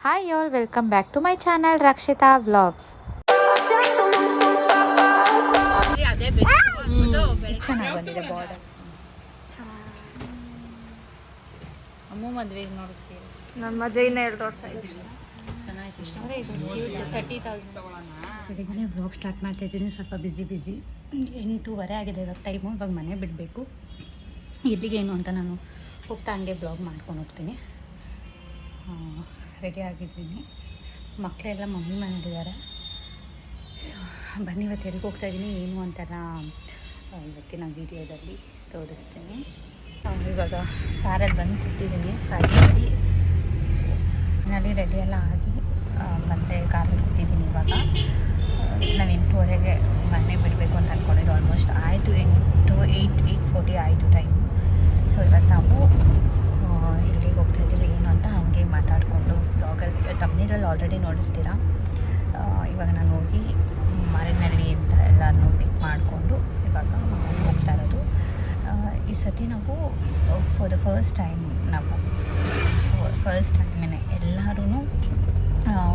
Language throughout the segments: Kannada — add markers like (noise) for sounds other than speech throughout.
Hi all welcome back to my channel Rakshita vlogs ಚೆನ್ನಾಗಿ ಬಂದಿದೆ ಬಾರ್ಡರ್ ಅಮ್ಮ ಮದ್ವೆಗೆ ನೋಡು ಸೀರೆ ನನ್ನ ಮದ್ವೆ ಇನ್ನ ಎರಡು ವರ್ಷ ಆಯ್ತು. ತರ್ಟಿ ತೌಸಂಡ್ ಬೆಳಗ್ಗೆ ವ್ಲಾಗ್ ಸ್ಟಾರ್ಟ್ ಮಾಡ್ತಾ ಇದ್ದೀನಿ ಸ್ವಲ್ಪ ಬ್ಯುಸಿ ಬ್ಯುಸಿ ಎಂಟೂವರೆ ಆಗಿದೆ ಇವಾಗ ಟೈಮು ಇವಾಗ ಮನೆ ಬಿಡಬೇಕು. ಎಲ್ಲಿಗೇನು ಅಂತ ನಾನು ಹೋಗ್ತಾ ಹಂಗೆ ಬ್ಲಾಗ್ ಮಾಡ್ಕೊಂಡು ಹೋಗ್ತೀನಿ. ರೆಡಿ ಆಗಿದ್ದೀನಿ. ಮಕ್ಕಳೆಲ್ಲ ಮಮ್ಮಿ ಮನೇಲಿದ್ದಾರೆ ಸೊ ಬನ್ನಿ ಇವತ್ತು ಎಲ್ಲಿಗೆ ಹೋಗ್ತಾ ಇದ್ದೀನಿ ಏನು ಅಂತೆಲ್ಲ ಇವತ್ತಿನ ವೀಡಿಯೋದಲ್ಲಿ ತೋರಿಸ್ತೀನಿ. ಇವಾಗ ಕಾರಲ್ಲಿ ಬಂದು ಕೂತಿದ್ದೀನಿ ಫೈನಲಿ ಫೈನಲಿ ರೆಡಿ ಎಲ್ಲ ಆಗಿ ಮತ್ತೆ ಕಾರಲ್ಲಿ ಕೂತಿದ್ದೀನಿ ಇವಾಗ. ನಾನು ಎಂಟೂವರೆಗೆ ಮನೆ ಬಿಡಬೇಕು ಅಂತ ಅಂದ್ಕೊಂಡಿದ್ದು ಆಲ್ಮೋಸ್ಟ್ ಆಯಿತು, ಎಂಟು ಏಯ್ಟ್ ಏಯ್ಟ್ ಫೋರ್ಟಿ ಆಯಿತು ಟೈಮು ಸೊ ಇವತ್ತು ನಾವು ಆ, ಎಲ್ಲಿಗೆ ಹೋಗ್ತಾ ಇದ್ದೀವಿ ಏನು ಅಂತ ಹಾಗೆ ಮಾತಾಡಿಕೊಂಡು ಬ್ಲಾಗಲ್ಲಿ ತಮ್ಮನೀರಲ್ಲಿ ಆಲ್ರೆಡಿ ನೋಡಿಸ್ತೀರಾ ಆ, ಇವಾಗ ನಾನು ಹೋಗಿ ಮಾರಿನಹಳ್ಳಿ ಅಂತ ಎಲ್ಲರನ್ನೂ ಪಿಕ್ ಮಾಡಿಕೊಂಡು ಇವಾಗ ಹೋಗ್ತಾ ಇರೋದು. ಈ ಸತಿ ನಾವು ಫಾರ್ ದ ಫಸ್ಟ್ ಟೈಮ್ ನಾವು ಫಸ್ಟ್ ಟೈಮೇನೆ ಎಲ್ಲರೂ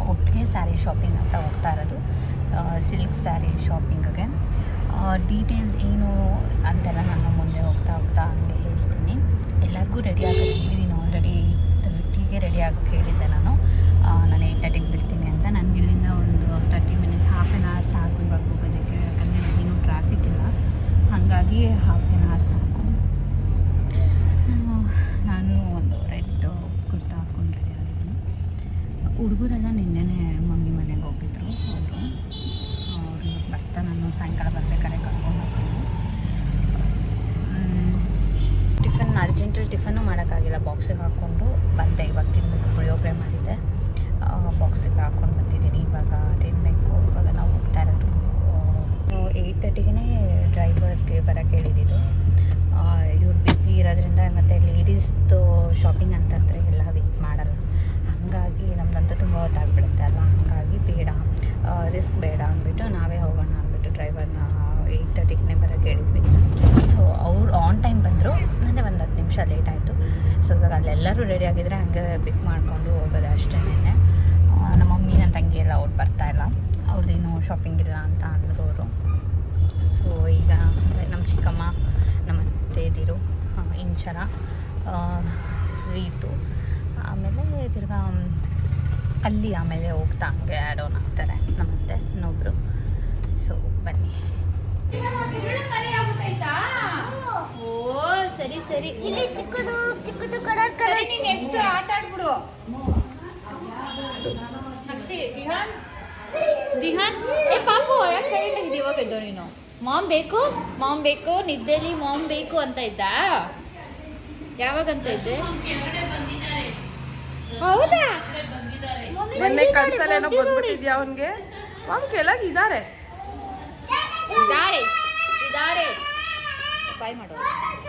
ಒಟ್ಟಿಗೆ ಸ್ಯಾರಿ ಶಾಪಿಂಗ್ ಅಂತ ಹೋಗ್ತಾ ಇರೋದು. ಸಿಲ್ಕ್ ಸ್ಯಾರಿ ಶಾಪಿಂಗಿಗೆ ಡೀಟೇಲ್ಸ್ ಏನು ಅಂತೆಲ್ಲ ನಾನು ಮುಂದೆ ಹೋಗ್ತಾ ಹೋಗ್ತಾ ಹಂಗೆ ಹೇಳ್ತೀನಿ. ಎಲ್ಲರಿಗೂ ರೆಡಿ ಏಯ್ಟ್ ತರ್ಟಿಗೆ ಕೇಳಿದ್ದೆ ನಾನು. ನಾನು ಏಯ್ಟ್ ತರ್ಟಿಗೆ ಬಿಡ್ತೀನಿ ಅಂತ. ನನಗೆ ಇಲ್ಲಿಂದ ಒಂದು thirty minutes half an hour ಸಾಕು ಇವಾಗ ಹೋಗೋದಕ್ಕೆ. ಯಾಕಂದರೆ ಏನು ಟ್ರಾಫಿಕ್ ಇಲ್ಲ. ಹಾಗಾಗಿ ಹಾಫ್ ಆ್ಯನ್ ಅವರ್ ಸಾಕು. ನಾನು ಒಂದು ರೆಡ್ ಕುರ್ತಾ ಹಾಕ್ಕೊಂಡು ಹುಡುಗರೆಲ್ಲ ನಿನ್ನೆನೇ ಮಮ್ಮಿ ಮನೆಗೆ ಹೋಗಿದ್ರು ಅವರು. ಅವರು ಬರ್ತಾ ನಾನು ಸಾಯಂಕಾಲ ಬರ್ಬೇಕಾದ್ರೆ ಕರ್ಕೊಂಡು ಹೋಗ್ತೀನಿ ಟಿಫನ್ ಅರ್ಜೆಂಟಲ್ಲಿ ಟಿಫನ್ನು ಮಾಡೋಕ್ಕಾಗಿಲ್ಲ ಬಾಕ್ಸಿಗೆ ಹಾಕ್ಕೊಂಡು ಬಂದೆ ಇವಾಗ ತಿನ್ನಬೇಕು ಪುಳಿಯೋಗರೆ ಮಾಡಿದ್ದೆ ಬಾಕ್ಸಿಗೆ ಹಾಕ್ಕೊಂಡು ಬಂದಿದ್ದೀನಿ ಇವಾಗ ತಿನ್ನಬೇಕು ಇವಾಗ ನಾವು ಹೋಗ್ತಾ ಇರೋದು ಏಯ್ಟ್ ತರ್ಟಿಗೆ ಡ್ರೈವರ್ಗೆ ಬರೋಕ್ಕೆ ಹೇಳಿದ್ದು ಇವ್ರು ಬ್ಯುಸಿ ಇರೋದ್ರಿಂದ ಮತ್ತು ಲೇಡೀಸ್ದು ಶಾಪಿಂಗ್ ಅಂತಂದರೆ ಎಲ್ಲ ವೆಯ್ಟ್ ಮಾಡಲ್ಲ ಹಾಗಾಗಿ ನಮ್ದಂತೂ ತುಂಬ ಹೊತ್ತಾಗ್ಬಿಡುತ್ತೆ ಅಲ್ಲ ಹಾಗಾಗಿ ಬೇಡ ರಿಸ್ಕ್ ಬೇಡ ಅಂದ್ಬಿಟ್ಟು ನಾವೇ ಹೋಗೋಣ ಅಂದ್ಬಿಟ್ಟು ಡ್ರೈವರ್ನ ಏಯ್ಟ್ ತರ್ಟಿಗೆ ಬರೋಕ್ಕೆ ಹೇಳಿದ್ವಿ ಸೊ ಅವ್ರು ಆನ್ ಟೈಮ್ ಬಂದರು ನನಗೆ ಒಂದು ಹತ್ತು ನಿಮಿಷ ಲೇಟ್ ಆಯಿತು ಸೊ ಅಲ್ಲೆಲ್ಲರೂ ರೆಡಿ ಆಗಿದ್ರೆ ಹಂಗೆ ಪಿಕ್ ಮಾಡಿಕೊಂಡು ಹೋಗೋದು ಅಷ್ಟೇ ನಮ್ಮ ಮಮ್ಮಿ ನನ್ನ ತಂಗಿ ಎಲ್ಲ ಅವ್ರು ಬರ್ತಾ ಇಲ್ಲ. ಅವ್ರದ್ದೇನು ಶಾಪಿಂಗ್ ಇಲ್ಲ ಅಂತ ಅಂದರು ಅವರು ಸೊ ಈಗ ನಮ್ಮ ಚಿಕ್ಕಮ್ಮ ನಮ್ಮ ಅತ್ತೆದಿರು ಇಂಚರ ಆ, ರೀತು. ಆಮೇಲೆ ತಿರ್ಗಾ ಅಲ್ಲಿ ಆಮೇಲೆ ಹೋಗ್ತಾ ಹಂಗೆ ಆ್ಯಡ್ ಆನ್ ಆಗ್ತಾರೆ ನಮ್ಮತ್ತೆ ಇನ್ನೊಬ್ಬರು ಸೊ ಬನ್ನಿ. ಓ ಸರಿ ಸರಿ. ಇಲ್ಲಿ ಚಿಕ್ಕದು ಚಿಕ್ಕದು ಕಲರ್ ಕಲರ್ ನೆಕ್ಸ್ಟ್ ಆಟ ಆಡ್ಬಿಡು. ನಕ್ಷಿ ದಿಹಾನ್. ದಿಹಾನ್. ಏ ಪಾಪು ಯಾಕೆ ಸೈಲೆಂಟ್ ಆಗಿದೆ ಇವಾಗ ಎದ್ದೋ ನೀನು? ಮಾಮ್ ಬೇಕು ಮಾಮ್ ಬೇಕು ನಿದ್ದೆಲಿ ಮಾಮ್ ಬೇಕು ಅಂತ ಇದ್ದ? ಯಾವಾಗ ಅಂತ ಇದ್ದೆ? ಹೌದಾ? ನಿನ್ನೆ ಕನ್ಸಲ್ಲೇನೋ ಬಂದ್ಬಿಟ್ಟಿದ್ಯಾ ಅವನ್ಗೆ? ಮಾಮ್ ಕೆಳಗಿದ್ದಾರೆ ಇದಾರೆ. ಇದ್ದಾರೆ ಬಾಯ್ ಮಾಡೋದು ಯಾರು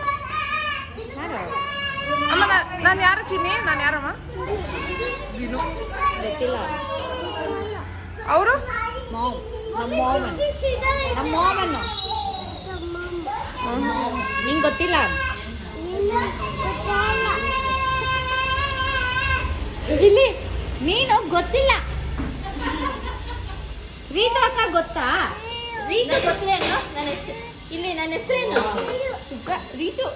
ಅಮ್ಮ ನಾನು ಯಾರು ಚಿನ್ನಿ? ನಾನು ಯಾರಮ್ಮ? ದಿನು ಗೊತ್ತಿಲ್ಲ. ಅವರು? ಮಾಮ್ ನಮ್ಮ ಮಾಮನ್ ನಮ್ಮ ಮಾಮನ್ನು ನಿಂಗೆ ಗೊತ್ತಿಲ್ಲ? ಇಲ್ಲಿ ನೀನು ಗೊತ್ತಿಲ್ಲ. ರೀತು ಅಕ್ಕ ಗೊತ್ತಾ? ರೀತು ಗೊತ್ತೇನು ನನ್ನ ಹೆಸರು ಇಲ್ಲಿ ನನ್ನ ಹೆಸರೇನು? ರೀತು.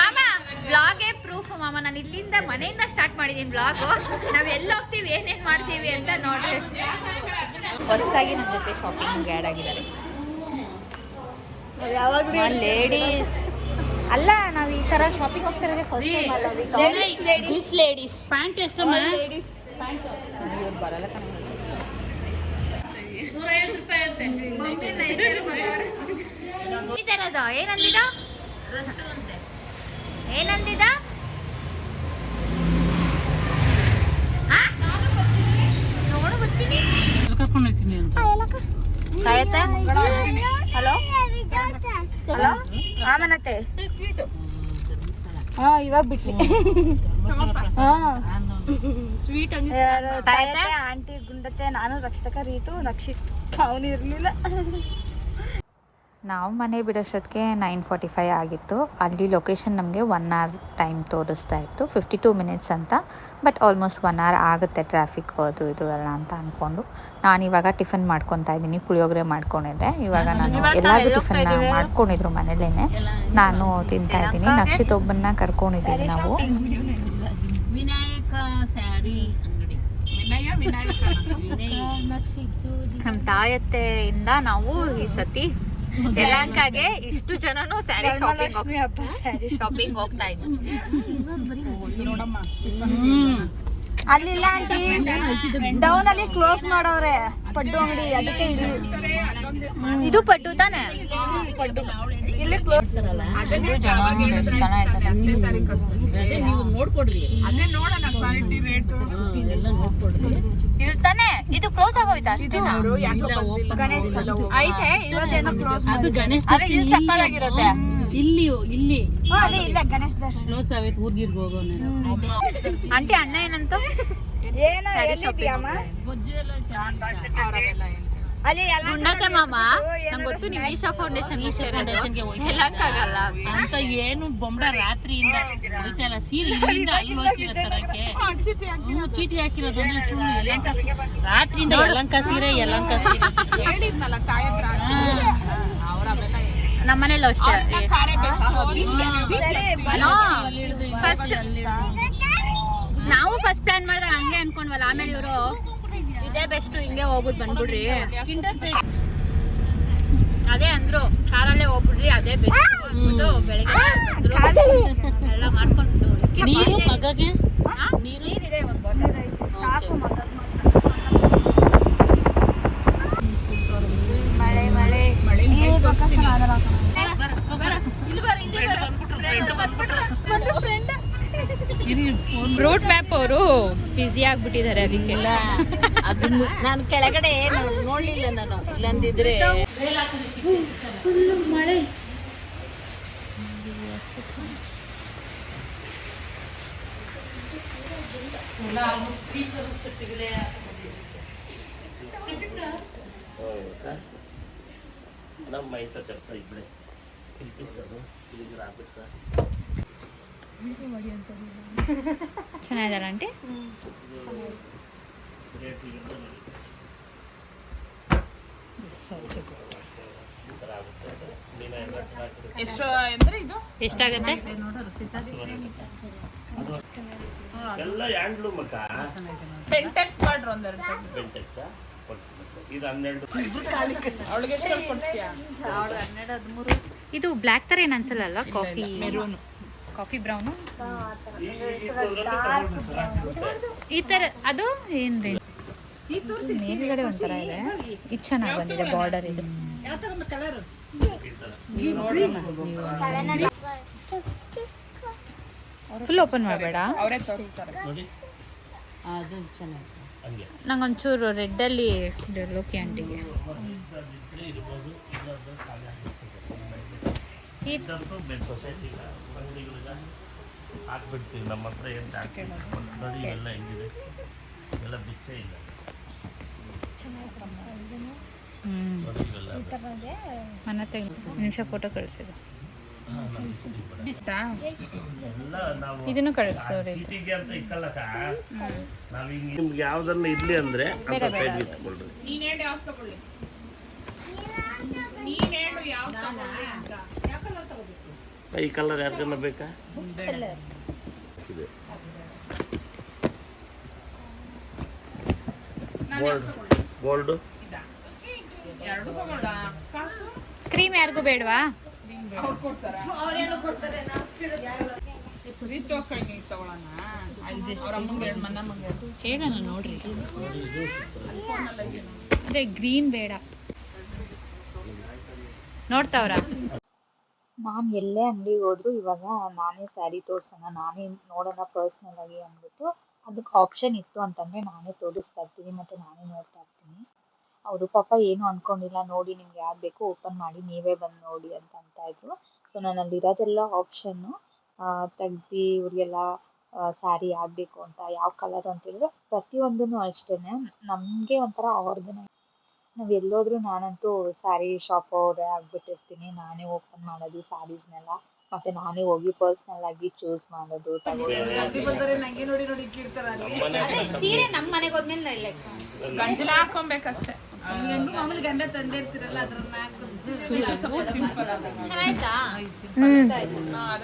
ಮಾಮ ಬ್ಲಾಗೇ ಪ್ರೂಫ್ ಮಾಮ. ನಾನು ಇಲ್ಲಿಂದ ಮನೆಯಿಂದ ಸ್ಟಾರ್ಟ್ ಮಾಡಿದ್ದೀನಿ ಬ್ಲಾಗು ನಾವು ಎಲ್ಲಿ ಹೋಗ್ತೀವಿ ಏನೇನ್ ಮಾಡ್ತೀವಿ ಅಂತ ನೋಡ್ರಿ. ಹೊಸದಾಗಿ ನಮ್ಮ ಜೊತೆ ಶಾಪಿಂಗ್ ಆ್ಯಡ್ ಆಗಿದ್ದಾರೆ. ಲೇಡೀಸ್ ಅಲ್ಲ ನಾವು ಈ ತರ ಶಾಪಿಂಗ್ ಹೋಗ್ತಿರೋದೇ ಫಸ್ಟ್ ಟೈಮ್ ಅಲ್ಲ ದಿಸ್ ಲೇಡೀಸ್ ಪ್ಯಾಂಟ್ ಎಷ್ಟಮ್ಮ ಇವ್ರು ಬರಲ್ಲ ಕಣ. ಇದರದು ಏನಂದಿದ ಏನಂದಿದ? ಹಲೋ? ಹಲೋ? ಆಮನತ್ತೆ ಹಾ ಇವಾಗ ಸ್ವೀಟ್ ಆಂಟಿ ಗುಂಡತ್ತೆ ನಾನು ರಕ್ಷಿತಕ ರೀತು ನಕ್ಷಿತ್ ಅವನು ಇರ್ಲಿಲ್ಲ. ನಾವು ಮನೆ ಬಿಡೋಷ್ಟೊತ್ತಿಗೆ ನೈನ್ ಫಾರ್ಟಿ ಫೈವ್ ಆಗಿತ್ತು. ಅಲ್ಲಿ ಲೊಕೇಶನ್ ನಮಗೆ ಒನ್ ಅವರ್ ಟೈಮ್ ತೋರಿಸ್ತಾ ಇತ್ತು. ಫಿಫ್ಟಿ ಟೂ ಮಿನಿಟ್ಸ್ ಅಂತ. ಬಟ್ ಆಲ್ಮೋಸ್ಟ್ ಒನ್ ಅವರ್ ಆಗುತ್ತೆ ಟ್ರಾಫಿಕ್ ಅದು ಇದು ಎಲ್ಲ ಅಂತ ಅಂದ್ಕೊಂಡು ನಾನು ಇವಾಗ ಟಿಫನ್ ಮಾಡ್ಕೊತಾ ಇದ್ದೀನಿ ಪುಳಿಯೋಗರೆ ಮಾಡ್ಕೊಂಡಿದ್ದೆ. ಇವಾಗ ನಾನು ಎಲ್ಲರೂ ಟಿಫನ್ ಮಾಡ್ಕೊಂಡಿದ್ರು ಮನೇಲೇ ನಾನು ತಿಂತಾ ಇದ್ದೀನಿ. ನಕ್ಷಿತ್ ಒಬ್ಬನ್ನ ಕರ್ಕೊಂಡಿದ್ದೀವಿ ನಾವು. ವಿನಾಯಕ ಸ್ಯಾರಿ ಅಂಗಡಿ. ವಿನಯ ವಿನಾಯಕ. ನಮ್ಮ ತಾಯತ್ತೆಯಿಂದ ನಾವು ಈ ಸತಿ ಯಲಹಂಕಗೆ ಇಷ್ಟು ಜನನು ಸ್ಯಾರಿ ಶಾಪಿಂಗ್ ಸ್ಯಾರಿ ಶಾಪಿಂಗ್ ಹೋಗ್ತಾ ಇದ್ದಾರೆ. ನೋಡಮ್ಮ. ಅಲ್ಲಿಲ್ಲ ಆಂಟಿ. ಡೌನ್ ಅಲ್ಲಿ ಕ್ಲೋಸ್ ಮಾಡವ್ರೆ. ಪಡ್ಡು ಅಂಗಡಿ ಅದಕ್ಕೆ ಇಲ್ಲಿ. ಇದು ಪಟ್ಟು ತಾನೆ? ಇಲ್ಲಿ ಕ್ಲೋಸ್ ಇದು ತಾನೆ? ಇದು ಕ್ಲೋಸ್ ಆಗೋಯ್ತಾ ಅಷ್ಟು? ಗಣೇಶ್. ಐತೆ ಇವತ್ತೇನೋ ಕ್ಲೋಸ್ ಅದು ಗಣೇಶ್ ಅದೇ ಇದು ಸಕ್ಕತ್ತಾಗಿರುತ್ತೆ. ಇಲ್ಲಿ ಇಲ್ಲಿ. ಅದೇ ಇಲ್ಲ ಗಣೇಶ್ ದರ್ಶನ. ಕ್ಲೋಸ್ ಆಗೈತೆ ಊರ್ಗಿರ್ಗೆ ಹೋಗೋಣ ಆಂಟಿ ಅಣ್ಣ ಏನಂತ? ಏನ ಎಲ್ಲಿದ್ಯಮ್ಮ ಅಲ್ಲಿ ಎಲ್ಲ ಗುಂಡಕ್ಕೆ ಮಾಮ. ನಂಗೆ ಗೊತ್ತು ನೀವು ಈಶಾ ಫೌಂಡೇಶನ್ ಹೇಳಕ್ಕಾಗಲ್ಲ ಅಂತ ಏನು ಬೊಂಬಡ ರಾತ್ರಿಯಿಂದ ಹೋಯ್ತಲ್ಲ ಸೀರೆ ಇಲ್ಲಿಂದ ಅಲ್ಲಿ ಹೋಗ್ತಿರೋ ತರಕ್ಕೆ ಹ್ಞೂ, ಚೀಟಿ ಹಾಕಿರೋದು ಅಂದ್ರೆ ಸುಳ್ಳು. ಯಲಂಕ ರಾತ್ರಿಯಿಂದ ಯಲಂಕ ಸೀರೆ ಯಲಂಕ ಸೀರೆ. ನಮ್ಮನೇಲೂ ಅಷ್ಟೇ ಫಸ್ಟ್ ನಾವು ಫಸ್ಟ್ ಪ್ಲಾನ್ ಮಾಡಿದಾಗ ಹಂಗೆ ಅನ್ಕೊಂಡ್ವಲ್ಲ ಆಮೇಲೆ ಇವರು ಇದೇ ಬೆಸ್ಟ್ ಹಿಂಗೆ ಹೋಗ್ಬಿಟ್ಟು ಬಂದ್ಬಿಡ್ರಿ. ಅದೇ ಅಂದ್ರು ಕಾರಲ್ಲೇ ಹೋಗ್ಬಿಡ್ರಿ ಅದೇ ಬೆಸ್ಟ್ ಅಂದ್ಬಿಟ್ಟು ಬೆಳಿಗ್ಗೆ. ಎಲ್ಲ ಮಾಡ್ಕೊಂಡು ನೀರು ಮಗಗೆ? ನೀರಿದೆ ಒಂದು ಬಾಟಲ್ ಸಾಕು ಮಗ ಮಳೆ ಮಳೆ. ಸಮಾಧಾನ ರೂಟ್ ಮ್ಯಾಪ್ ಅವರು ಬಿಸಿ ಆಗ್ಬಿಟ್ಟಿದ್ದಾರೆ ಅದಕ್ಕೆಲ್ಲ. ಅದನ್ನು ನಾನು ಕೆಳಗಡೆ ನೋಡ್ಲಿಲ್ಲ ನಾನು ಇಲ್ಲಂದಿದ್ರೆ. ಮಳೆ ನಮ್ಮ ಚಪ್ಪ ಇಬ್ಬಳೆ ಚೆನ್ನಾಗಿದಲ್ಲ ಆಂಟಿ? ಎಷ್ಟಾಗತ್ತೆ? ಎಲ್ಲ ಹ್ಯಾಂಡ್ಲೂಮ್ ಪೆಂಟೆಕ್ಸ್ ಮಾಡ್ರು ಒಂದೆರಡು ಪೆಂಟೆಕ್ಸ್ ಇದು ಹನ್ನೆರಡು. ಅವಳಿಗೆ ಎಷ್ಟು ಕೊಡ್ತೀಯ? ಅವಳು ಹನ್ನೆರಡು ಹದಿಮೂರು. ಇದು ಬ್ಲ್ಯಾಕ್ ತರ ಏನ್ ಅನ್ಸಲ್ಲ ಕಾಫಿ ಮೆರೂನ್. Coffee brown? ಈ- ತರ ಅದು ಏನ್ರಿ ಮೇಲ್ಗಡೆ ಒಂಥರ ಇದೆ. ಇದು ಚೆನ್ನಾಗಿ ಬಂದಿದೆ ಬಾರ್ಡರ್ ಇದು. ಫುಲ್ ಓಪನ್ ಮಾಡಬೇಡ. ಅವರೇ ತೋರಿಸ್ತಾರೆ. ನೋಡಿ. ಅದು ಚೆನ್ನಾಗಿ ಹಂಗೆ. ನಂಗೊಂಚೂರು ರೆಡ್ ಅಲ್ಲಿ ಲೋಕಿ ಆಂಟಿಗೆ ಅಂಗಡಿಗಳಿಗ ಹಾಕ್ಬಿಡ್ತೀವಿ ನಮ್ಮ ಹತ್ರ ಏನು ಜಾಸ್ತಿ ನೋಡಿ ಎಲ್ಲ ಹೆಂಗಿದೆ? ಎಲ್ಲ ಬಿಚ್ಚೇ ಇಲ್ಲ. ನಿಮಿಷ ಫೋಟೋ ಕಳಿಸಿದ್ರು ಇದನ್ನು ನಿಮ್ಗೆ ಯಾವ್ದನ್ನ ಇರ್ಲಿ ಅಂದ್ರೆ ಈ ಕಲರ್ ಯಾರಿಗನ್ನ ಬೇಕಾ? ಇದೆ? ಗೋಲ್ಡ್ ಕ್ರೀಮ್ ಯಾರಿಗೂ ಬೇಡವಾ? ಹೇಳೋಣ ನೋಡ್ರಿ. ಅದೇ ಗ್ರೀನ್ ಬೇಡ. ನೋಡ್ತಾವ್ರ? ಮಾಮ್ ಎಲ್ಲೇ ಅಂಗಡಿಗೆ ಹೋದ್ರು ಇವಾಗ ನಾನೇ ಸ್ಯಾರಿ ತೋರ್ಸೋಣ, ನಾನೇ ನೋಡೋಣ ಪರ್ಸ್ನಲ್ ಆಗಿ ಅಂದ್ಬಿಟ್ಟು ಅದಕ್ಕೆ ಆಪ್ಷನ್ ಇತ್ತು ಅಂತಂದ್ರೆ ನಾನೇ ತೋರಿಸ್ತಾ ಇರ್ತೀನಿ ಮತ್ತೆ ನಾನೇ ನೋಡ್ತಾ ಇರ್ತೀನಿ. ಅವರು ಪಾಪ ಏನು ಅನ್ಕೊಂಡಿಲ್ಲ, ನೋಡಿ ನಿಮ್ಗೆ ಯಾವ್ದು ಬೇಕೋ ಓಪನ್ ಮಾಡಿ ನೀವೇ ಬಂದು ನೋಡಿ ಅಂತ ಅಂತ ಇದ್ರು. ಸೊ ನನ್ನಲ್ಲಿ ಇರೋದೆಲ್ಲ ಆಪ್ಷನ್ನು ತೆಗ್ದು ಇವ್ರಿಗೆಲ್ಲ ಸ್ಯಾರಿ ಯಾವ್ದು ಬೇಕು ಅಂತ, ಯಾವ ಕಲರ್ ಅಂತ ಹೇಳಿದ್ರೆ ಪ್ರತಿಯೊಂದೂ ಅಷ್ಟೇ ನಮಗೆ ಒಂಥರ ಆರ್ಗನೈಸ್ ನಾವ್ ಎಲ್ಲೋದ್ರು ನಾನಂತೂ ಸ್ಯಾರಿ ಶಾಪ್ ಅವರೇ ಆಗ್ಬಿಟ್ಟಿರ್ತೀನಿ. ನಾನೇ ಓಪನ್ ಮಾಡೋದು ಸ್ಯಾರೀಸ್ನೆಲ್ಲ ಮತ್ತೆ ನಾನೇ ಹೋಗಿ ಪರ್ಸನಲ್ ಆಗಿ ಚೂಸ್ ಮಾಡೋದು ಸೀರೆ ನಮ್ಮ ಮನೆಗೆ ಹೋದ್ಮೇಲೆ ಲೈಕ್ ಗಂಜಲ ಹಾಕೊಬೇಕಷ್ಟೇ ಚೆನ್ನಾಯ್ತಾ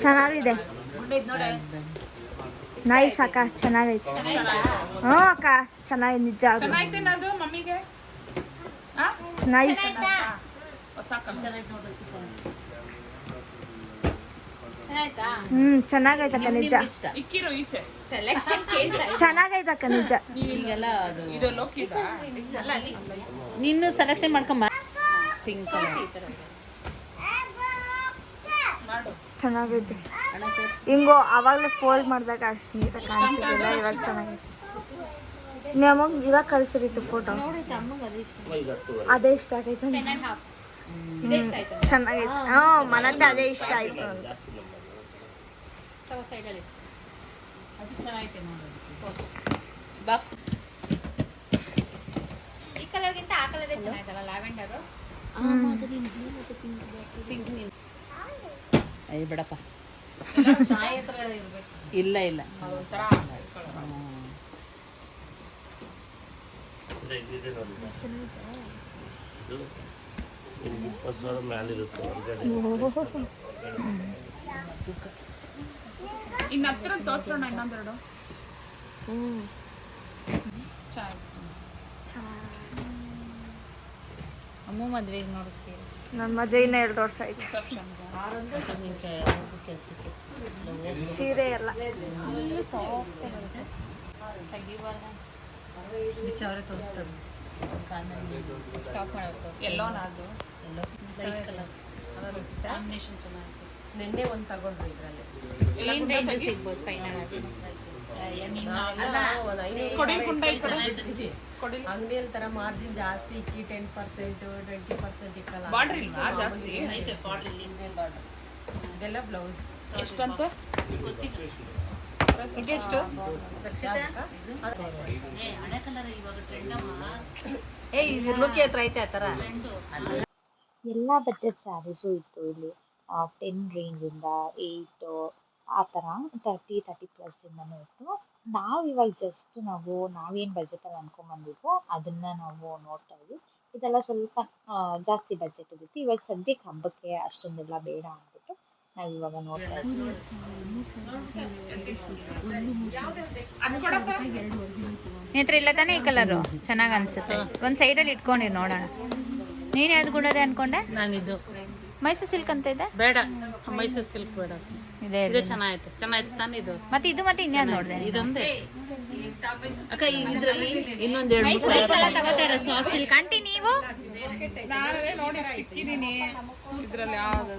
ಚೆನ್ನಾಗಿದೆ. ನೈಸ್ ಅಕ್ಕ ಚೆನ್ನಾಗೈತೆ. ಹ್ಞೂ ಅಕ್ಕ ಚೆನ್ನಾಗಿ ನಿಜ ಅದು ಮಮ್ಮಿಗೆ? ಆ? ನೈಸ್ ಹ್ಮ್ ಚೆನ್ನಾಗೈತಕ್ಕ ನಿಜ. ಇಕ್ಕಿರು ಈಚೆ. ಸೆಲೆಕ್ಷನ್ ಕೇಳ್ತಾ ಇದ್ದೀನಿ. ಚೆನ್ನಾಗೈತಕ್ಕ ನಿಜ. ನೀನು ಸೆಲೆಕ್ಷನ್ ಮಾಡ್ಕೊಂಬ ಪಿಂಕ್ ಕಲರ್ ಈ ತರ ಇದೆ. ಮಾಡು. ಚೆನ್ನಾಗೈತೆ. ಹಿಂಗೋ ಅವಾಗಲೇ ಫೋಲ್ಡ್ ಮಾಡಿದಾಗ ಅಷ್ಟು ನೀಟಾಗಿ ಕಾಣಿಸ್ತಿಲ್ಲ ಇವಾಗ ಚೆನ್ನಾಗೈತೆ. ನಮಗೆ ಇವಾಗ ಕಳಿಸಿರಿತ್ತು ಫೋಟೋ ಅದೇ ಇಷ್ಟ ಆಗೈತೆ ಚೆನ್ನಾಗೈತೆ. ಹ್ಞೂ ಮನತ್ತೆ ಅದೇ ಇಷ್ಟ ಆಯ್ತು ಅಂತ. ಈ ಕಲರ್ಗಿಂತ ಆ ಕಲರೇ ಲ್ಯಾವೆಂಡರು ಅಯ್ಯ ಬಿಡಪ್ಪ. ಇಲ್ಲ ಇಲ್ಲ. ಇದೆ ಇದಿದೆ ನೋಡಿ ಇದು ನಿಮ್ಗೆ ಇಪ್ಪತ್ತು ಸಾವಿರ ಮ್ಯಾಲಿರುತ್ತೆ ಹೊರಗಡೆ ಇನ್ನ ಹತ್ರ ತೋರ್ಸೋಣ ಇನ್ನೊಂದೆರಡು. ಚೆನ್ನಾಗಿ ಅಮ್ಮ ಮದ್ವೆಗೆ ನೋಡು ಸೀರೆ. ನನ್ನ ಮದುವೆ ಇನ್ನೂ ಎರಡು ವರ್ಷ ಆಯ್ತು. ಸೀರೆ ಎಲ್ಲ. ತೆಗಿಬಾರ್ದ? ಬಿಚ್ಚವ್ರೆ ತೋರಿಸ್ತಾರೆ. ಸ್ಟಾಪ್ ಮಾಡೋದು ಎಲ್ಲೋನ ಅದು. ಕಾಂಬಿನೇಷನ್ ಚೆನ್ನಾಗಿದೆ. ನಿನ್ನೆ ಒಂದು ತಗೊಂಡ್ರು ಇದ್ರಲ್ಲಿ. ಏನ್ ರೇಂಜ್ ಸಿಗ್ಬೋದು ಫೈನಲ್ ಅಂಗಡಿಯಲ್ಲಿ ತರ ಮಾರ್ಜಿನ್ ಜಾಸ್ತಿ ಇಕ್ಕಿ ಟೆನ್ ಪರ್ಸೆಂಟ್ ಟ್ವೆಂಟಿ ಪರ್ಸೆಂಟ್ ಇಕ್ಕಲ್ಲ. ಬಾರ್ಡರ್ ಇಲ್ಲ ಜಾಸ್ತಿ? ಐತೆ ಬಾರ್ಡ್ರ್ ಇಲ್ಲಿ ಬಾರ್ಡ್ರ್ ಇದೆಲ್ಲ ಬ್ಲೌಸ್ ಎಷ್ಟಂತ? ಇದೆಷ್ಟು? ಏ ಹಳೆ ಕಲರ್ ಇವಾಗ ಟ್ರೆಂಡ್ ಏ ಇದು ಲುಕಿ ಹತ್ರ ಐತೆ ಆ ತರ. ಎಲ್ಲ ಬಜೆಟ್ ಸ್ಯಾರೀಸು ಇತ್ತು ಇಲ್ಲಿ. ಟೆನ್ ರೇಂಜಿಂದ ಏಯ್ಟ್ ಆ ಥರ ತರ್ಟಿ ತರ್ಟಿ ಪ್ಲಸ್ಸಿಂದನೂ ಇತ್ತು. ನಾವು ಇವಾಗ ಜಸ್ಟ್ ನಾವು ನಾವೇನು ಬಜೆಟಲ್ಲಿ ಅನ್ಕೊಂಬಂದಿದ್ವೋ ಅದನ್ನ ನಾವು ನೋಡ್ತಾ ಇದ್ವಿ. ಇದೆಲ್ಲ ಸ್ವಲ್ಪ ಜಾಸ್ತಿ ಬಜೆಟ್ ಇರುತ್ತೆ ಇವಾಗ ಸದ್ಯಕ್ಕೆ ಹಬ್ಬಕ್ಕೆ ಅಷ್ಟೊಂದೆಲ್ಲ ಬೇಡ ಅಂದ್ಬಿಟ್ಟು ನಾವು ಇವಾಗ ನೋಡ್ತಾ ಇಲ್ಲ ತಾನೇ ಈ ಕಲರು ಚೆನ್ನಾಗಿ ಅನ್ಸುತ್ತೆ. ಒಂದು ಸೈಡಲ್ಲಿ ಇಟ್ಕೊಂಡಿರಿ ನೋಡೋಣ. ನೀನು ಯಾವ್ದು ಗುಣದೆ ಅನ್ಕೊಂಡೆ? ನಾನಿದು. ಮೈಸೂರು ಸಿಲ್ಕ್ ಅಂತ ಇದೆ? ಬೇಡ. ಮೈಸೂರು ಸಿಲ್ಕ್ ಬೇಡ. ಇದೆ ಇದು. ಚೆನ್ನಾಗೈತೆ ಚೆನ್ನಾಗೈತೆ ತಾನೇ ಇದು? ಮತ್ತೆ ಇದು ಮತ್ತೆ ಇನ್ಯಾವ್ದು ನೋಡಿದೆ? ಇದೊಂದೇ? ಅಕ್ಕ ಈಗ ಇದ್ರಲ್ಲಿ ಇನ್ನೊಂದೆರಡು ಮೈಸೂರು ಎಲ್ಲ ತಗೋತಾ ಇರೋದು ಸಾಫ್ಟ್ ಸಿಲ್ಕ್ ಆಂಟಿ ನೀವು? ನಾನೇ ನೋಡಿ ಇಷ್ಟು ಇಕ್ಕಿದೀನಿ ಇದ್ರಲ್ಲಿ ಯಾವ್ದು?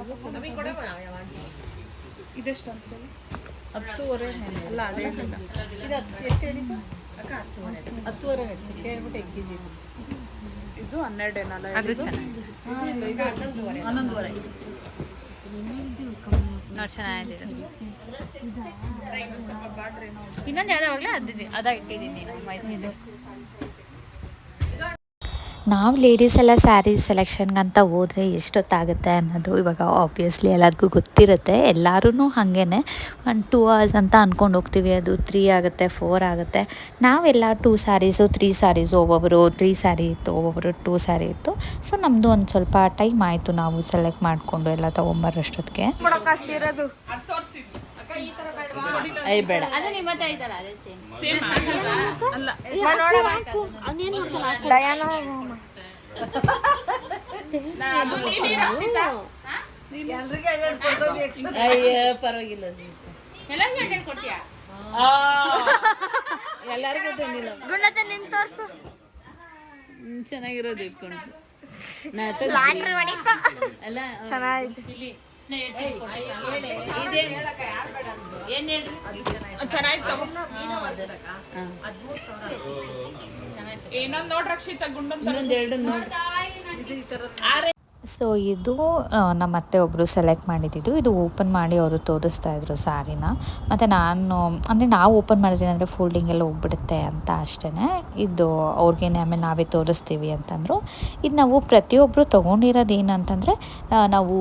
ಇದೆಷ್ಟು ಅಂತ ಹತ್ತೂವರೆ ಅಲ್ಲ ಅದೇ ಹತ್ತುವರೆ. ಕೇಳ್ಬಿಟ್ಟು ಎಕ್ಕಿದ್ದು ಇದು ಹನ್ನೆರಡು ಏನಲ್ಲ ಚೆನ್ನಾಗಿ ಹನ್ನೊಂದುವರೆ. ನೋಡಿ ಚೆನ್ನಾಗಿದೆ ಇನ್ನೊಂದು ಯಾವ್ದಾವಾಗಲೇ ಅದಿದೆ ಅದ ಇಟ್ಟಿದ್ದೀನಿ ಮೈಸೂರು ನಾವು ಲೇಡೀಸ್ ಎಲ್ಲ ಸ್ಯಾರಿ ಸೆಲೆಕ್ಷನ್ಗಂತ ಹೋದರೆ ಎಷ್ಟೊತ್ತಾಗುತ್ತೆ ಅನ್ನೋದು ಇವಾಗ ಆಬ್ವಿಯಸ್ಲಿ ಎಲ್ಲರಿಗೂ ಗೊತ್ತಿರುತ್ತೆ. ಎಲ್ಲರೂ ಹಾಗೇ ಒಂದು ಟೂ ಅವರ್ಸ್ ಅಂತ ಅಂದ್ಕೊಂಡು ಹೋಗ್ತೀವಿ. ಅದು ತ್ರೀ ಆಗುತ್ತೆ ಫೋರ್ ಆಗುತ್ತೆ. ನಾವೆಲ್ಲ ಟೂ ಸ್ಯಾರೀಸು ತ್ರೀ ಸ್ಯಾರೀಸು ಒಬ್ಬೊಬ್ಬರು ತ್ರೀ ಸ್ಯಾರಿ ಇತ್ತು ಒಬ್ಬೊಬ್ಬರು ಟೂ ಸ್ಯಾರಿ ಇತ್ತು. ಸೊ ನಮ್ಮದು ಒಂದು ಸ್ವಲ್ಪ ಟೈಮ್ ಆಯಿತು ನಾವು ಸೆಲೆಕ್ಟ್ ಮಾಡಿಕೊಂಡು ಎಲ್ಲ ತೊಗೊಂಬರೋಷ್ಟೊತ್ತಿಗೆ ಐ ಬೇಡ. ಅಯ್ಯ ಪರವಾಗಿಲ್ಲ ಎಲ್ಲರಿಗೂ ತಂದಿಲ್ಲ ನಿನ್ ತೋರ್ಸು. ಚೆನ್ನಾಗಿರೋದು ಇಟ್ಕೊಂಡು. ಅಲ್ಲ ಚೆನ್ನಾಗಿದೆ. ಏನ್ ಹೇಳ್ರಿ? ಚೆನ್ನಾಗಿ ತಗೋ. ಏನೊಂದ್ ನೋಡ್. ರಕ್ಷಿತಾ ಗುಂಡಂತ ಇನ್ನೊಂದೆರಡು ನೋಡಿ. ಸೊ ಇದು ನಮ್ಮ ಅತ್ತೆ ಒಬ್ಬರು ಸೆಲೆಕ್ಟ್ ಮಾಡಿದ್ದಿದ್ದು ಇದು ಓಪನ್ ಮಾಡಿ ಅವರು ತೋರಿಸ್ತಾ ಇದ್ರು ಸ್ಯಾರಿನ ಮತ್ತು ನಾನು, ಅಂದರೆ ನಾವು ಓಪನ್ ಮಾಡಿದ್ರೆ ಅಂದರೆ ಫೋಲ್ಡಿಂಗ್ ಎಲ್ಲ ಹೋಗ್ಬಿಡುತ್ತೆ ಅಂತ ಅಷ್ಟೇ ಇದು ಅವ್ರಿಗೇನೆ ಆಮೇಲೆ ನಾವೇ ತೋರಿಸ್ತೀವಿ ಅಂತಂದರು. ಇದು ನಾವು ಪ್ರತಿಯೊಬ್ಬರು ತೊಗೊಂಡಿರೋದು ಏನಂತಂದರೆ ನಾವು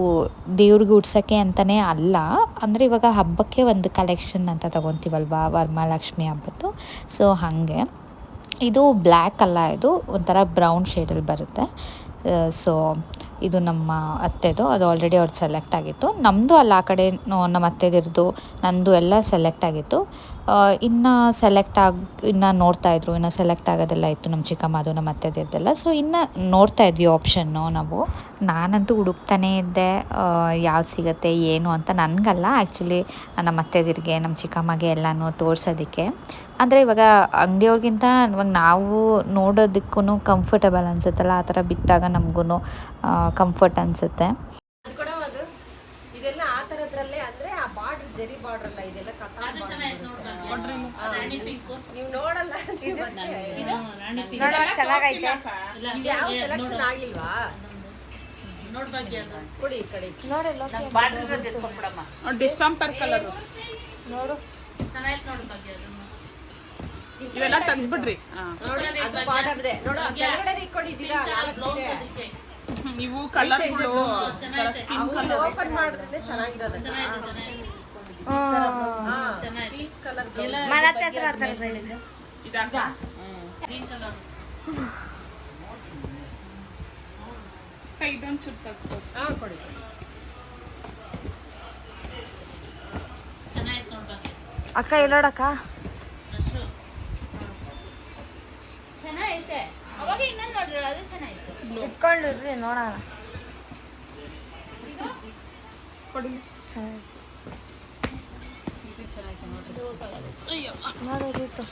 ದೇವ್ರಿಗೆ ಉಡ್ಸೋಕ್ಕೆ ಅಂತಲೇ ಅಲ್ಲ. ಅಂದರೆ ಇವಾಗ ಹಬ್ಬಕ್ಕೆ ಒಂದು ಕಲೆಕ್ಷನ್ ಅಂತ ತೊಗೊತೀವಲ್ವಾ? ವರಮಹಾಲಕ್ಷ್ಮಿ ಹಬ್ಬದ್ದು. ಸೊ ಹಾಗೆ. ಇದು ಬ್ಲ್ಯಾಕ್ ಅಲ್ಲ, ಇದು ಒಂಥರ ಬ್ರೌನ್ ಶೇಡಲ್ಲಿ ಬರುತ್ತೆ. ಸೊ ಇದು ನಮ್ಮ ಅತ್ತೆದು, ಅದು ಆಲ್ರೆಡಿ ಅವ್ರದ್ದು ಸೆಲೆಕ್ಟ್ ಆಗಿತ್ತು. ನಮ್ಮದು ಅಲ್ಲ, ಆ ಕಡೆ ನಮ್ಮ ಅತ್ತೆದಿರ್ದು, ನಂದು ಎಲ್ಲ ಸೆಲೆಕ್ಟ್ ಆಗಿತ್ತು. ಇನ್ನು ಸೆಲೆಕ್ಟ್ ಆಗಿ, ಇನ್ನು ನೋಡ್ತಾ ಇದ್ರು, ಇನ್ನು ಸೆಲೆಕ್ಟ್ ಆಗೋದೆಲ್ಲ ಇತ್ತು ನಮ್ಮ ಚಿಕ್ಕಮ್ಮದು, ನಮ್ಮ ಅತ್ತೆದಿರ್ದೆಲ್ಲ. ಸೊ ಇನ್ನು ನೋಡ್ತಾ ಇದ್ವಿ ಆಪ್ಷನ್ನು ನಾವು. ನಾನಂತೂ ಹುಡುಕ್ತಾನೇ ಇದ್ದೆ ಯಾವ್ದು ಸಿಗುತ್ತೆ, ಏನು ಅಂತ. ನನಗಲ್ಲ ಆ್ಯಕ್ಚುಲಿ ನಮ್ಮ ಅತ್ತೆದಿರಿಗೆ, ನಮ್ಮ ಚಿಕ್ಕಮ್ಮಗೆ ಎಲ್ಲನೂ ತೋರಿಸೋದಕ್ಕೆ. ಅಂದರೆ ಇವಾಗ ಅಂಗಡಿಯವ್ರಿಗಿಂತ ಇವಾಗ ನಾವು ನೋಡೋದಕ್ಕೂ ಕಂಫರ್ಟಬಲ್ ಅನಿಸುತ್ತಲ್ಲ, ಆ ಥರ ಬಿಟ್ಟಾಗ ನಮಗೂ ಕಂಫರ್ಟ್ ಅನ್ಸುತ್ತೆ. ಅದು ಕೂಡ ಅದು ಇದೆಲ್ಲ ಆ ತರದ್ರಲ್ಲೇ ಅಂದ್ರೆ ಆ ಬಾರ್ಡರ್ ಜರಿ ಬಾರ್ಡರ್ ಅಲ್ಲ ಇದೆಲ್ಲ ಕಥಾ ನೀವು ನೋಡಲ್ಲ ನೋಡುವ ಚೆನ್ನಾಗೈತೆ ಇದು ಯಾವ ಸೆಲೆಕ್ಷನ್ ಆಗಿಲ್ವಾ? ನೋಡ್ ಭಾಗ್ಯ ಅದು. ಕೊಡಿ ಈ ಕಡೆ ಡಿಸ್ಟಂಪರ್ ಕಲರ್ ನೋಡು. ಚೆನ್ನಾಯ್ತು ನೋಡು ಭಾಗ್ಯ ಅದನ್ನು ಇವೆಲ್ಲ ತೆಗ್ದ್ಬಿಡ್ರಿ. ನೋಡಿ ಇವು ಕಲರ್ಗಳು ಅವ್ರು ಓಪನ್ ಮಾಡಿದ್ರೆ ಚೆನ್ನಾಗಿರೋದು ಪೀಚ್ ಕಲರ್ ಮಲತೆ ಹತ್ರ ಆ ಇದೆ. ಇದಾಗ ಇದೊಂದು ಹಾ ಕೊಡಿ. ಅಕ್ಕ. ಎಲ್ಲೋಡಕ್ಕ? ಚೆನ್ನಾಗೈತೆ. ಅವಾಗ ಇನ್ನೊಂದು ನೋಡಿದ್ರು ಅದು ಚೆನ್ನಾಗಿತ್ತು ಇಟ್ಕೊಂಡಿರ್ರಿ ನೋಡೋಣ. ಇದು ಕೊಡಿ. ಚೆನ್ನಾಗಿ ನೋಡಿ ಇದಿತ್ತು.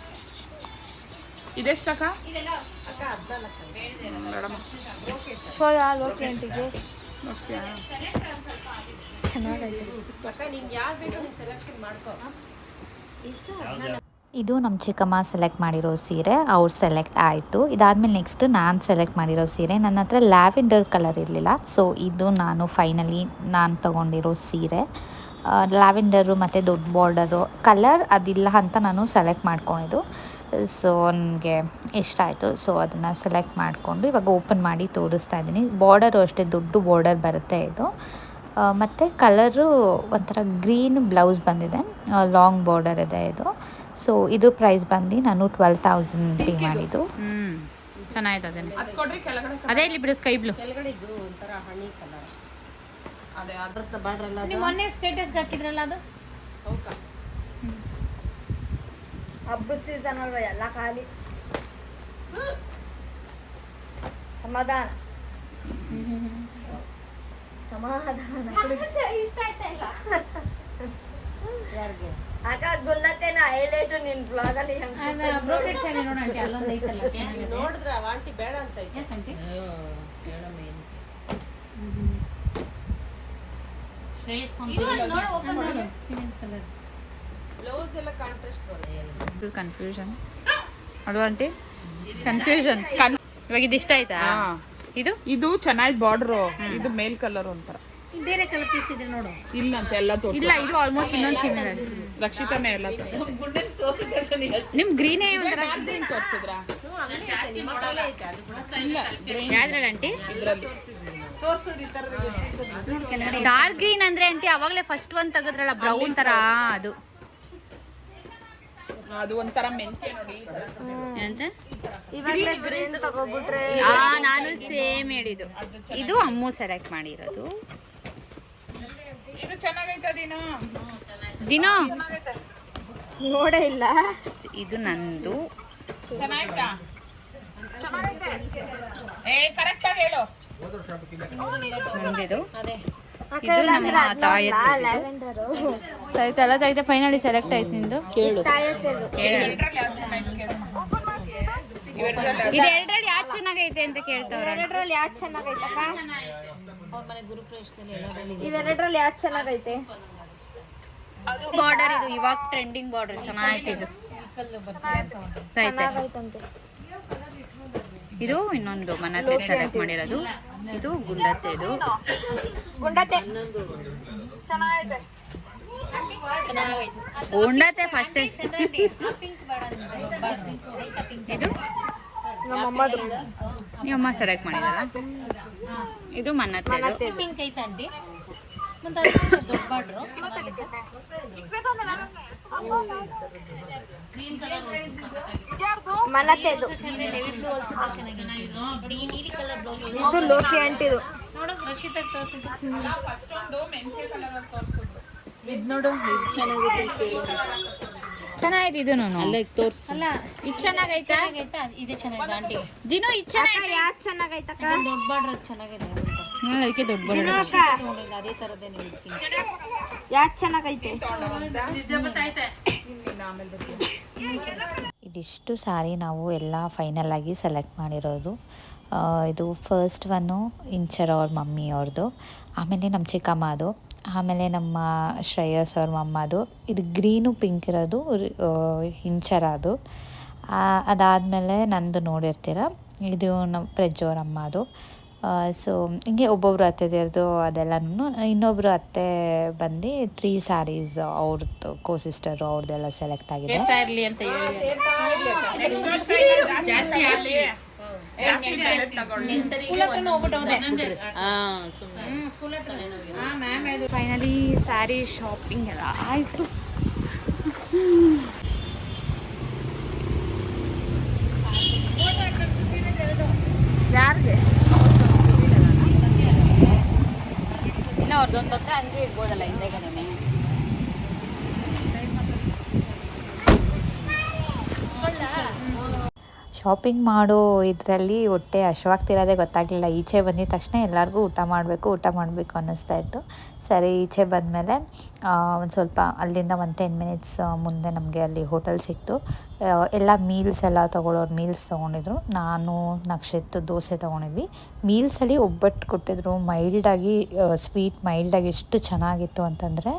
ಇದೆಷ್ಟಕ್ಕ ಇದೆಲ್ಲ ಬೇಕು ಸೋಯಾ ಸೆಲೆಕ್ಷನ್ ಮಾಡ್ಕೋ. ನೋಡ್ತೀಯಾ ಚೆನ್ನಾಗೈತೆ ಇದು ನಮ್ಮ ಚಿಕ್ಕಮ್ಮ ಸೆಲೆಕ್ಟ್ ಮಾಡಿರೋ ಸೀರೆ, ಅವ್ರು ಸೆಲೆಕ್ಟ್ ಆಯಿತು. ಇದಾದಮೇಲೆ ನೆಕ್ಸ್ಟ್ ನಾನು ಸೆಲೆಕ್ಟ್ ಮಾಡಿರೋ ಸೀರೆ. ನನ್ನ ಹತ್ರ ಲ್ಯಾವೆಂಡರ್ ಕಲರ್ ಇರಲಿಲ್ಲ. ಸೊ ಇದು ನಾನು ಫೈನಲಿ ನಾನು ತೊಗೊಂಡಿರೋ ಸೀರೆ. ಲ್ಯಾವೆಂಡರು ಮತ್ತು ದೊಡ್ಡ ಬಾರ್ಡರು ಕಲರ್ ಅದಿಲ್ಲ ಅಂತ ನಾನು ಸೆಲೆಕ್ಟ್ ಮಾಡ್ಕೊಂಡಿದ್ದು. ಸೊ ನನಗೆ ಇಷ್ಟ ಆಯಿತು. ಸೊ ಅದನ್ನು ಸೆಲೆಕ್ಟ್ ಮಾಡಿಕೊಂಡು ಇವಾಗ ಓಪನ್ ಮಾಡಿ ತೋರಿಸ್ತಾ ಇದ್ದೀನಿ. ಬಾರ್ಡರು ಅಷ್ಟೇ ದೊಡ್ಡ ಬಾರ್ಡರ್ ಬರುತ್ತೆ ಇದು. ಮತ್ತು ಕಲರು ಒಂಥರ ಗ್ರೀನ್ ಬ್ಲೌಸ್ ಬಂದಿದೆ. ಲಾಂಗ್ ಬಾರ್ಡರ್ ಇದೆ ಇದು. ಸೊ ಇದು ಪ್ರೈಸ್ ಬಂದು ನಾನು ಟ್ವೆಲ್ ತೌಸಂಡ್ ಪೇ ಮಾಡಿದ್ದು. ಚೆನ್ನಾಗಿದೆ ಅದ್ ಕೊಡ್ರಿ ಕೆಳಗಡೆ ಅದೇ ಇಲ್ಲಿ ಬಿಡು ಸ್ಕೈ ಬ್ಲೂ ಮೊನ್ನೆ ಸ್ಟೇಟಸ್ಗೆ ಹಾಕಿದ್ರಲ್ಲ ಅದು? ಹಬ್ಬದ ಸೀಸನ್ ಅಲ್ವಾ ಎಲ್ಲ ಖಾಲಿ? ಸಮಾಧಾನ. ಸಮಾಧಾನ. (laughs) ಯಾರಿಗೆ? ಅಕ್ಕ ಗುಲ್ಲತ್ತೇನ ಹೈಲೈಟು ನಿನ್ ಬ್ಲಾಗಲ್ಲಿ ಬ್ರೋಕೆಟ್ ಸ್ಯಾರಿ ನೋಡ. ಆಂಟಿ ಅಲ್ಲೊಂದು ಐತಲ್ಲ ನೋಡಿದ್ರೆ ಅವ ಆಂಟಿ ಬೇಡ ಅಂತ ಇದ್ದೆ ಯಾಕಂಟಿ ಶ್ರೇಯಸ್ಕೊಂತ ಸಿಮೆಂಟ್ ಕಲರ್ ಬ್ಲೌಸ್ ಎಲ್ಲ ಕಾಂಟ್ರಾಸ್ಟ್ ಬರುತ್ತೆ. ಇದು ಕನ್ಫ್ಯೂಷನ್ ಅದು ಆಂಟಿ? ಕನ್ಫ್ಯೂಷನ್ ಇವಾಗ ಇದು ಇಷ್ಟ ಆಯ್ತಾ ಇದು? ಇದು ಚೆನ್ನಾಗಿ ಬಾರ್ಡರ್ ಇದು ಮೇಲ್ ಕಲರ್ ಒಂಥರ. ಬೇರೆ ಕಲರ್ ಪೀಸ್ ಇದೆ ನೋಡು. ಇಲ್ಲ ಅಂತ ಎಲ್ಲ ತೋರ್ಸ. ಇಲ್ಲ ಇದು ಆಲ್ಮೋಸ್ಟ್ ಇನ್ನೊಂದು ಸಿಮಿಲರ್ ರಕ್ಷಿತಾನೆ ಎಲ್ಲ ನಿಮ್ ಗ್ರೀನೇ ಒಂಥರ ತೋರ್ಸಿದ್ರ? ಯಾವ್ದ್ರಲ್ಲಿ ಆಂಟಿ ಇದ್ರಲ್ಲಿ. ಡಾರ್ಕ್ ಗ್ರೀನ್ ಅಂದ್ರೆ ಆಂಟಿ ಅವಾಗಲೇ ಫಸ್ಟ್ ಒಂದ್ ತೆಗದ್ರಲ್ಲ ಬ್ರೌನ್ ತರ ಅದು. ಅದು ಒಂಥರ ಮೆಂತ್ಯ ನೋಡಿ. ಅಂತ ಇವಾಗಲೇ ಗ್ರೀನ್ ತಗೋಬಿಟ್ರೆ ಆ ನಾನು ಸೇಮ್ ಹೇಳಿದ್ದು. ಇದು ಅಮ್ಮು ಸೆಲೆಕ್ಟ್ ಮಾಡಿರೋದು. ಇದು ಚೆನ್ನಾಗೈತ ದಿನ? ದಿನೋ? ನೋಡೇ ಇಲ್ಲ. ಇದು ನಂದು. ಚೆನ್ನಾಯ್ತಾ? ಏ ಕರೆಕ್ಟ್ ಆಗಿ ಹೇಳು. ನಂದಿದು. ಇದು ನಮ್ಮ ತಾಯಿ ಲ್ಯಾವೆಂಡರು. ಆಯ್ತಲ್ಲ ತಾಯ್ತ ಫೈನಲಿ ಸೆಲೆಕ್ಟ್ ಆಯ್ತು ನಿಂದು. ಕೇಳು. ಇದು ಎರಡರಲ್ಲಿ ಯಾವ್ದು ಚೆನ್ನಾಗೈತೆ ಅಂತ ಕೇಳ್ತವ್ರ. ಇವೆರಡರಲ್ಲಿ ಯಾವ್ದು ಚೆನ್ನಾಗೈತಕ್ಕ? ಇವೆರಡರಲ್ಲಿ ಯಾವ್ದು ಚೆನ್ನಾಗೈತೆ? ಬಾರ್ಡರ್ ಇದು ಇವಾಗ ಟ್ರೆಂಡಿಂಗ್ ಬಾರ್ಡರ್ ಚೆನ್ನಾಗಿ ಇದು. ಚೆನ್ನಾಗೈತಂತೆ. ಇದು ಇನ್ನೊಂದು ಮನತೆ ಸೆಲೆಕ್ಟ್ ಮಾಡಿರೋದು. ಇದು ಗುಂಡತ್ತೆ ಇದು. ಗುಂಡತೆ ಗುಂಡತ್ತೆ ಫಸ್ಟ್ ಇದು ನಮ್ಮಮ್ಮದು ನಿಮ್ಮಮ್ಮ ಸೆಲೆಕ್ಟ್ ಮಾಡಿದಲ್ಲ ಇದು ಮನ್ನತ್ತೆ ಪಿಂಕ್ ಐತೆ ಆಂಟಿ ಬ್ಲೌಸ್ ಇದು ಲೋಕಿ ತೋರಿಸಿದ್ದು. ಇದು ನೋಡು ಇದು ಚೆನ್ನಾಗಿದೆ. ಚೆನ್ನಾಗಿದೆ ಇದು ಅಲ್ಲ ತೋರ್ಸು. ಅಲ್ಲ ಇದು ಚೆನ್ನಾಗೈತಾ? ಚೆನ್ನಾಗೈತೆ ಇದೆ ಚೆನ್ನಾಗಿದೆ ಆಂಟಿ. ದಿನು ಇದು ಚೆನ್ನಾಗಿದೆ. ಯಾಕೆ ಚೆನ್ನಾಗೈತಕ್ಕ? ದೊಡ್ಡ ಬಾರ್ಡ್ರ್ ಚೆನ್ನಾಗಿದೆ ಹ್ಮ್, ಅದಕ್ಕೆ ದೊಡ್ಡ ಅಕ್ಕ. ತಗೊಂಡಿದ್ದು ಅದೇ ತರದೇ ನೀವು ಯಾಕೆ ಚೆನ್ನಾಗೈತೆ? ಇದಿಷ್ಟು ಸಾರಿ ನಾವು ಎಲ್ಲ ಫೈನಲ್ ಆಗಿ ಸೆಲೆಕ್ಟ್ ಮಾಡಿರೋದು. ಇದು ಫಸ್ಟ್ ಒನ್ನು ಇಂಚರ್ ಅವ್ರ ಮಮ್ಮಿ ಅವ್ರದ್ದು ಆಮೇಲೆ ನಮ್ಮ ಚಿಕ್ಕಮ್ಮ ಅದು. ಆಮೇಲೆ ನಮ್ಮ ಶ್ರೇಯಸ್ ಅವ್ರ ಮಮ್ಮದು ಇದು ಗ್ರೀನು ಪಿಂಕ್ ಇರೋದು ಹಿಂಚರ ಅದು. ಅದಾದಮೇಲೆ ನಂದು ನೋಡಿರ್ತೀರ ಇದು ನಮ್ಮ ಪ್ರಜ್ಜ್ ಅವ್ರ ಅಮ್ಮದು ಸೊ ಹಿಂಗೆ ಒಬ್ಬೊಬ್ರು ಅತ್ತೆದಿರ್ದು ಅದೆಲ್ಲನೂ ಇನ್ನೊಬ್ಬರು ಅತ್ತೆ ಬಂದು ತ್ರೀ ಸ್ಯಾರೀಸ್ ಅವ್ರದ್ದು ಕೋ ಸಿಸ್ಟರು ಅವ್ರದ್ದೆಲ್ಲ ಸೆಲೆಕ್ಟ್ ಆಗಿದೆ ಫೈನಲಿ ಸ್ಯಾರಿ ಶಾಪಿಂಗ್ ಎಲ್ಲ ಆಯಿತು. ಯಾರಿಗೆ? ಇನ್ನು ಅವ್ರದ್ದೊಂದು ತೊಂದರೆ ಹಂಗೆ ಕಡೆನೆ ಹಿಂದೆಗಡೆ ಶಾಪಿಂಗ್ ಮಾಡೋ ಇದರಲ್ಲಿ ಹೊಟ್ಟೆ ಹಶ್ವಾಗ್ತಿರೋದೇ ಗೊತ್ತಾಗಲಿಲ್ಲ. ಈಚೆ ಬಂದಿದ ತಕ್ಷಣ ಎಲ್ಲರಿಗೂ ಊಟ ಮಾಡಬೇಕು ಊಟ ಮಾಡಬೇಕು ಅನ್ನಿಸ್ತಾ ಇತ್ತು. ಸರಿ, ಈಚೆ ಬಂದಮೇಲೆ ಒಂದು ಸ್ವಲ್ಪ ಅಲ್ಲಿಂದ ಒಂದು ಟೆನ್ ಮಿನಿಟ್ಸ್ ಮುಂದೆ ನಮಗೆ ಅಲ್ಲಿ ಹೋಟೆಲ್ ಸಿಕ್ತು. ಎಲ್ಲ ಮೀಲ್ಸ್ ಎಲ್ಲ ತೊಗೊಳೋರು ಮೀಲ್ಸ್ ತೊಗೊಂಡಿದ್ರು. ನಾನು ನಕ್ಷತ್ರ ದೋಸೆ ತೊಗೊಂಡಿದ್ವಿ. ಮೀಲ್ಸಲ್ಲಿ ಒಬ್ಬಟ್ಟು ಕೊಟ್ಟಿದ್ರು. ಮೈಲ್ಡಾಗಿ ಸ್ವೀಟ್ ಮೈಲ್ಡಾಗಿ ಎಷ್ಟು ಚೆನ್ನಾಗಿತ್ತು ಅಂತಂದರೆ,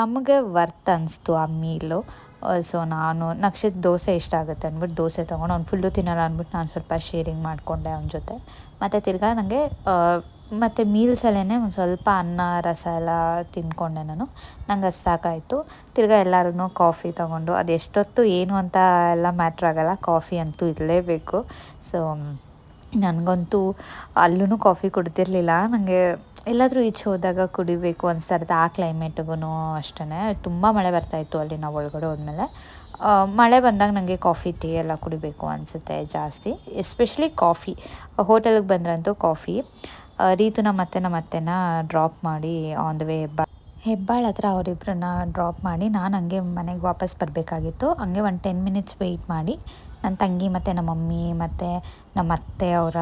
ನಮಗೆ ವರ್ತ್ ಅನ್ನಿಸ್ತು ಆ ಮೀಲು ಸೊ ನಾನು ನಕ್ಷತ್ ದೋಸೆ ಇಷ್ಟ ಆಗುತ್ತೆ ಅಂದ್ಬಿಟ್ಟು ದೋಸೆ ತೊಗೊಂಡು ಅವ್ನು ಫುಲ್ಲು ತಿನ್ನಲ್ಲ ಅಂದ್ಬಿಟ್ಟು ನಾನು ಸ್ವಲ್ಪ ಶೇರಿಂಗ್ ಮಾಡಿಕೊಂಡೆ ಅವನ ಜೊತೆ. ಮತ್ತು ತಿರ್ಗಾ ನನಗೆ ಮತ್ತು ಮೀಲ್ಸಲ್ಲೇ ಒಂದು ಸ್ವಲ್ಪ ಅನ್ನ, ರಸ ಎಲ್ಲ ತಿಂದ್ಕೊಂಡೆ ನಾನು. ನಂಗೆ ಅದು ಸಾಕಾಯಿತು. ತಿರ್ಗಾ ಎಲ್ಲರೂ ಕಾಫಿ ತೊಗೊಂಡು, ಅದು ಎಷ್ಟೊತ್ತು ಏನು ಅಂತ ಎಲ್ಲ ಮ್ಯಾಟ್ರ್ ಆಗಲ್ಲ ಕಾಫಿ ಅಂತೂ ಇರಲೇಬೇಕು. ಸೊ ನನಗಂತೂ ಅಲ್ಲೂ ಕಾಫಿ ಕುಡ್ತಿರ್ಲಿಲ್ಲ. ನನಗೆ ಎಲ್ಲಾದರೂ ಈಚೆ ಹೋದಾಗ ಕುಡಿಬೇಕು ಅನಿಸ್ತಾ ಇರುತ್ತೆ ಆ ಕ್ಲೈಮೇಟ್ಗೂ ಅಷ್ಟೇ ತುಂಬ ಮಳೆ ಬರ್ತಾಯಿತ್ತು ಅಲ್ಲಿ ನಾವು ಒಳಗಡೆ ಹೋದ್ಮೇಲೆ. ಮಳೆ ಬಂದಾಗ ನನಗೆ ಕಾಫಿ ಟೀ ಎಲ್ಲ ಕುಡಿಬೇಕು ಅನಿಸುತ್ತೆ ಜಾಸ್ತಿ. ಎಸ್ಪೆಷಲಿ ಕಾಫಿ ಹೋಟೆಲ್ಗೆ ಬಂದ್ರಂತೂ ಕಾಫಿ ರೀತು ರೀತುನ ಮತ್ತೆ ನಮ್ಮ ಅತ್ತೆನ ಡ್ರಾಪ್ ಮಾಡಿ ಆನ್ ದ ವೇ ಹೆಬ್ಬ ಹೆಬ್ಬಾಳ್ ಹತ್ರ ಅವರಿಬ್ಬರನ್ನ ಡ್ರಾಪ್ ಮಾಡಿ ನಾನು ಹಂಗೆ ಮನೆಗೆ ವಾಪಸ್ ಬರಬೇಕಾಗಿತ್ತು. ಹಂಗೆ ಒಂದು ಟೆನ್ ಮಿನಿಟ್ಸ್ ವೆಯ್ಟ್ ಮಾಡಿ ನನ್ನ ತಂಗಿ ಮತ್ತು ನಮ್ಮ ಮಮ್ಮಿ ಮತ್ತು ನಮ್ಮ ಅತ್ತೆ ಅವರ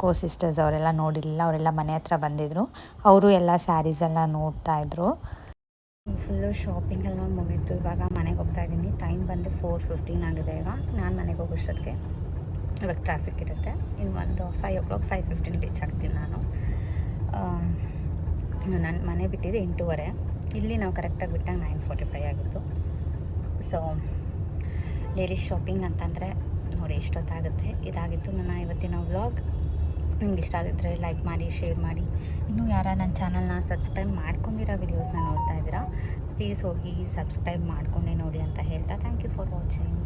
ಕೋ ಸಿಸ್ಟರ್ಸ್ ಅವರೆಲ್ಲ ನೋಡಿರಲಿಲ್ಲ. ಅವರೆಲ್ಲ ಮನೆ ಹತ್ರ ಬಂದಿದ್ದರು ಅವರು ಎಲ್ಲ ಸ್ಯಾರೀಸ್ ಎಲ್ಲ ನೋಡ್ತಾ ಇದ್ರು. ಫುಲ್ಲು ಶಾಪಿಂಗ್ ಎಲ್ಲ ಮುಗೀತು. ಇವಾಗ ಮನೆಗೆ ಹೋಗ್ತಾ ಇದ್ದೀನಿ. ಟೈಮ್ ಬಂದು ಫೋರ್ ಫಿಫ್ಟೀನ್ ಆಗಿದೆ ಈಗ. ನಾನು ಮನೆಗೆ ಹೋಗೋಷ್ಟೊತ್ತಿಗೆ. ಇವಾಗ ಟ್ರಾಫಿಕ್ ಇರುತ್ತೆ. ಇನ್ನು ಒಂದು five o'clock five fifteen reach ಆಗ್ತೀನಿ ನಾನು. ನನ್ನ ಮನೆ ಬಿಟ್ಟಿದ್ದೆ ಎಂಟೂವರೆ. ಇಲ್ಲಿ ನಾವು ಕರೆಕ್ಟಾಗಿ ಬಿಟ್ಟಾಗ ನೈನ್ ಫೋರ್ಟಿ ಫೈವ್ ಆಗಿತ್ತು. ಸೊ ಲೇಡೀಸ್ ಶಾಪಿಂಗ್ ಅಂತಂದರೆ ನೋಡಿ ಇಷ್ಟೊತ್ತಾಗುತ್ತೆ. ಇದಾಗಿತ್ತು ನನ್ನ ಇವತ್ತಿನ ವ್ಲಾಗ್. ನಿಮ್ಗೆ ಇಷ್ಟ ಆಗಿದ್ರೆ ಲೈಕ್ ಮಾಡಿ, ಶೇರ್ ಮಾಡಿ. ಇನ್ನೂ ಯಾರ ನನ್ನ ಚಾನಲ್ನ ಸಬ್ಸ್ಕ್ರೈಬ್ ಮಾಡ್ಕೊಂಡಿರೋ ವಿಡಿಯೋಸ್ನ ನೋಡ್ತಾ ಇದ್ದೀರಾ, ಪ್ಲೀಸ್ ಹೋಗಿ ಸಬ್ಸ್ಕ್ರೈಬ್ ಮಾಡ್ಕೊಂಡೆ ನೋಡಿ ಅಂತ ಹೇಳ್ತಾ. Thank you for watching.